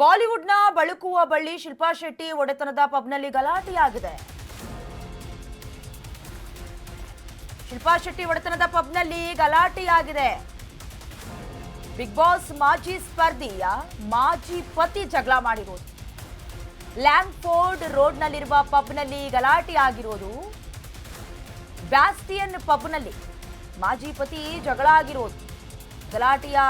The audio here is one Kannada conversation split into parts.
ಬಾಲಿವುಡ್ನ ಬಳುಕುವ ಬಳ್ಳಿ ಶಿಲ್ಪಾ ಶೆಟ್ಟಿ ಒಡೆತನದ ಪಬ್ನಲ್ಲಿ ಗಲಾಟೆಯಾಗಿದೆ. ಶಿಲ್ಪಾ ಶೆಟ್ಟಿ ಒಡೆತನದ ಪಬ್ನಲ್ಲಿ ಗಲಾಟೆಯಾಗಿದೆ. ಬಿಗ್ ಬಾಸ್ ಮಾಜಿ ಸ್ಪರ್ಧಿಯ ಮಾಜಿ ಪತಿ ಜಗಳ ಮಾಡಿರೋದು. ಲ್ಯಾಂಗ್ಫೋರ್ಡ್ ರೋಡ್ನಲ್ಲಿರುವ ಪಬ್ನಲ್ಲಿ ಗಲಾಟೆ ಆಗಿರೋದು ಬ್ಯಾಸ್ಟಿಯನ್ ಪಬ್ನಲ್ಲಿ ಮಾಜಿ ಪತಿ ಜಗಳ ಆಗಿರೋದು. ಗಲಾಟೆಯ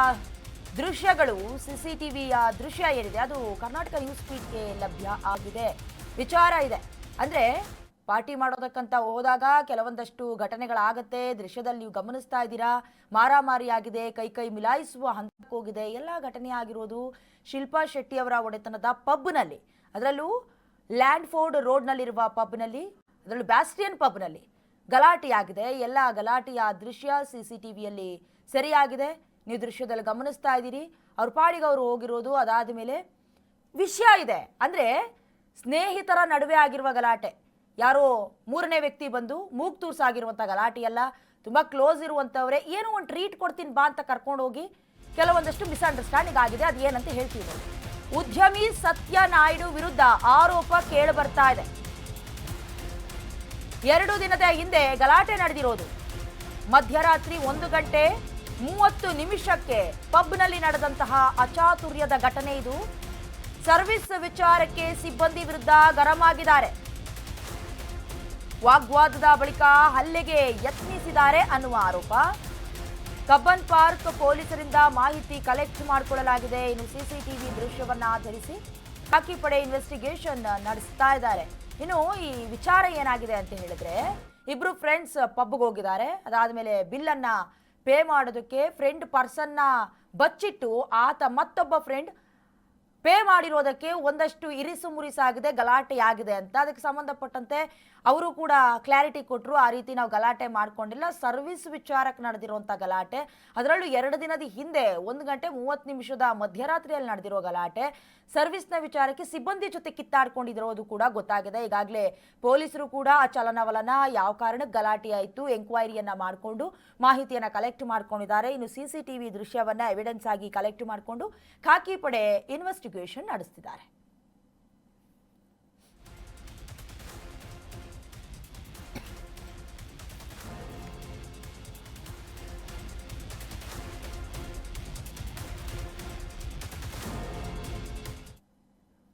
ದೃಶ್ಯಗಳು ಸಿಸಿಟಿವಿಯ ದೃಶ್ಯ ಏನಿದೆ, ಅದು ಕರ್ನಾಟಕ ನ್ಯೂಸ್ ಫೀಡ್ಗೆ ಲಭ್ಯ ಆಗಿದೆ. ವಿಚಾರ ಇದೆ. ಅಂದ್ರೆ, ಪಾರ್ಟಿ ಮಾಡೋದಕ್ಕಂತ ಹೋದಾಗ ಕೆಲವೊಂದಷ್ಟು ಘಟನೆಗಳಾಗತ್ತೆ ದೃಶ್ಯದಲ್ಲಿ ನೀವು ಗಮನಿಸ್ತಾ ಇದ್ದೀರಾ? ಮಾರಾಮಾರಿ ಆಗಿದೆ ಕೈ ಕೈ ಮಿಲಾಯಿಸುವ ಹಂತಕ್ಕೋಗಿದೆ ಎಲ್ಲ ಘಟನೆ ಆಗಿರೋದು ಶಿಲ್ಪಾ ಶೆಟ್ಟಿ ಅವರ ಒಡೆತನದ ಪಬ್ನಲ್ಲಿ. ಅದರಲ್ಲೂ ಲ್ಯಾಂಡ್ ಫೋರ್ಡ್ ರೋಡ್ನಲ್ಲಿರುವ ಪಬ್ನಲ್ಲಿ, ಅದರಲ್ಲೂ ಬ್ಯಾಸ್ಟಿಯನ್ ಪಬ್ನಲ್ಲಿ ಗಲಾಟೆಯಾಗಿದೆ. ಎಲ್ಲ ಗಲಾಟೆಯ ದೃಶ್ಯ ಸಿ ಸಿ ಟಿ ವಿಯಲ್ಲಿ ಸರಿಯಾಗಿದೆ. ನೀವು ದೃಶ್ಯದಲ್ಲಿ ಗಮನಿಸ್ತಾ ಇದ್ದೀರಿ. ಅವ್ರ ಪಾಡಿಗೆ ಅವರು ಹೋಗಿರೋದು, ಅದಾದ ಮೇಲೆ ವಿಷಯ ಇದೆ. ಅಂದರೆ ಸ್ನೇಹಿತರ ನಡುವೆ ಆಗಿರುವ ಗಲಾಟೆ. ಯಾರೋ ಮೂರನೇ ವ್ಯಕ್ತಿ ಬಂದು ಮೂಗ್ ತೂರ್ಸಾಗಿರುವಂಥ ಗಲಾಟೆ ಅಲ್ಲ, ತುಂಬ ಕ್ಲೋಸ್ ಇರುವಂಥವ್ರೆ ಏನೋ ಒಂದು ಟ್ರೀಟ್ ಕೊಡ್ತೀನಿ ಬಾ ಅಂತ ಕರ್ಕೊಂಡು ಹೋಗಿ ಕೆಲವೊಂದಷ್ಟು ಮಿಸ್ಅಂಡರ್ಸ್ಟ್ಯಾಂಡಿಂಗ್ ಆಗಿದೆ. ಅದು ಏನಂತ ಹೇಳ್ತೀವಿ. ಉದ್ಯಮಿ ಸತ್ಯ ನಾಯ್ಡು ವಿರುದ್ಧ ಆರೋಪ ಕೇಳಿ ಬರ್ತಾ ಇದೆ. ಎರಡು ದಿನದ ಹಿಂದೆ ಗಲಾಟೆ ನಡೆದಿರೋದು. ಮಧ್ಯರಾತ್ರಿ ಒಂದು ಗಂಟೆ ಮೂವತ್ತು ನಿಮಿಷಕ್ಕೆ ಪಬ್ನಲ್ಲಿ ನಡೆದಂತಹ ಅಚಾತುರ್ಯದ ಘಟನೆ ಇದು. ಸರ್ವಿಸ್ ವಿಚಾರಕ್ಕೆ ಸಿಬ್ಬಂದಿ ವಿರುದ್ಧ ಗರಂ ಆಗಿದ್ದಾರೆ ವಾಗ್ವಾದದ ಬಳಿಕ ಹಲ್ಲೆಗೆ ಯತ್ನಿಸಿದ್ದಾರೆ ಅನ್ನುವ ಆರೋಪ. ಕಬ್ಬನ್ ಪಾರ್ಕ್ ಪೊಲೀಸರಿಂದ ಮಾಹಿತಿ ಕಲೆಕ್ಟ್ ಮಾಡಿಕೊಳ್ಳಲಾಗಿದೆ. ಇನ್ನು ಸಿಸಿಟಿವಿ ದೃಶ್ಯವನ್ನ ಆಧರಿಸಿ ಖಾಕಿ ಪಡೆ ಇನ್ವೆಸ್ಟಿಗೇಷನ್ ನಡೆಸ್ತಾ ಇದ್ದಾರೆ. ಇನ್ನು ಈ ವಿಚಾರ ಏನಾಗಿದೆ ಅಂತ ಹೇಳಿದ್ರೆ, ಇಬ್ರು ಫ್ರೆಂಡ್ಸ್ ಪಬ್ಗೆ ಹೋಗಿದ್ದಾರೆ. ಅದಾದ್ಮೇಲೆ ಬಿಲ್ ಅನ್ನ ಪೇ ಮಾಡೋದಕ್ಕೆ ಫ್ರೆಂಡ್ ಪರ್ಸನ್ನ ಬಚ್ಚಿಟ್ಟು ಆತ ಮತ್ತೊಬ್ಬ ಫ್ರೆಂಡ್ ಪೇ ಮಾಡಿರೋದಕ್ಕೆ ಒಂದಷ್ಟು ಇರಿಸು ಮುರಿಸಾಗಿದೆ ಗಲಾಟೆ ಆಗಿದೆ ಅಂತ. ಅದಕ್ಕೆ ಸಂಬಂಧಪಟ್ಟಂತೆ ಅವರು ಕೂಡ ಕ್ಲಾರಿಟಿ ಕೊಟ್ಟರು ಆ ರೀತಿ ನಾವು ಗಲಾಟೆ ಮಾಡ್ಕೊಂಡಿಲ್ಲ. ಸರ್ವಿಸ್ ವಿಚಾರಕ್ಕೆ ನಡೆದಿರುವಂಥ ಗಲಾಟೆ, ಅದರಲ್ಲೂ ಎರಡು ದಿನದ ಹಿಂದೆ, ಒಂದು ಗಂಟೆ ಮೂವತ್ತು ನಿಮಿಷದ ಮಧ್ಯರಾತ್ರಿಯಲ್ಲಿ ನಡೆದಿರೋ ಗಲಾಟೆ, ಸರ್ವಿಸ್ನ ವಿಚಾರಕ್ಕೆ ಸಿಬ್ಬಂದಿ ಜೊತೆ ಕಿತ್ತಾಡ್ಕೊಂಡಿರೋದು ಕೂಡ ಗೊತ್ತಾಗಿದೆ. ಈಗಾಗಲೇ ಪೊಲೀಸರು ಕೂಡ ಆ ಚಲನವಲನ ಯಾವ ಕಾರಣಕ್ಕೆ ಗಲಾಟೆ ಆಯಿತು ಎಂಕ್ವೈರಿಯನ್ನ ಮಾಡಿಕೊಂಡು ಮಾಹಿತಿಯನ್ನ ಕಲೆಕ್ಟ್ ಮಾಡ್ಕೊಂಡಿದ್ದಾರೆ. ಇನ್ನು ಸಿ ಸಿ ಟಿ ವಿ ದೃಶ್ಯವನ್ನ ಎವಿಡೆನ್ಸ್ ಆಗಿ ಕಲೆಕ್ಟ್ ಮಾಡಿಕೊಂಡು, ಖಾಕಿ ಪಡೆ ಇನ್ವೆಸ್ಟಿಗೇಷನ್ ನಡೆಸ್ತಿದ್ದಾರೆ.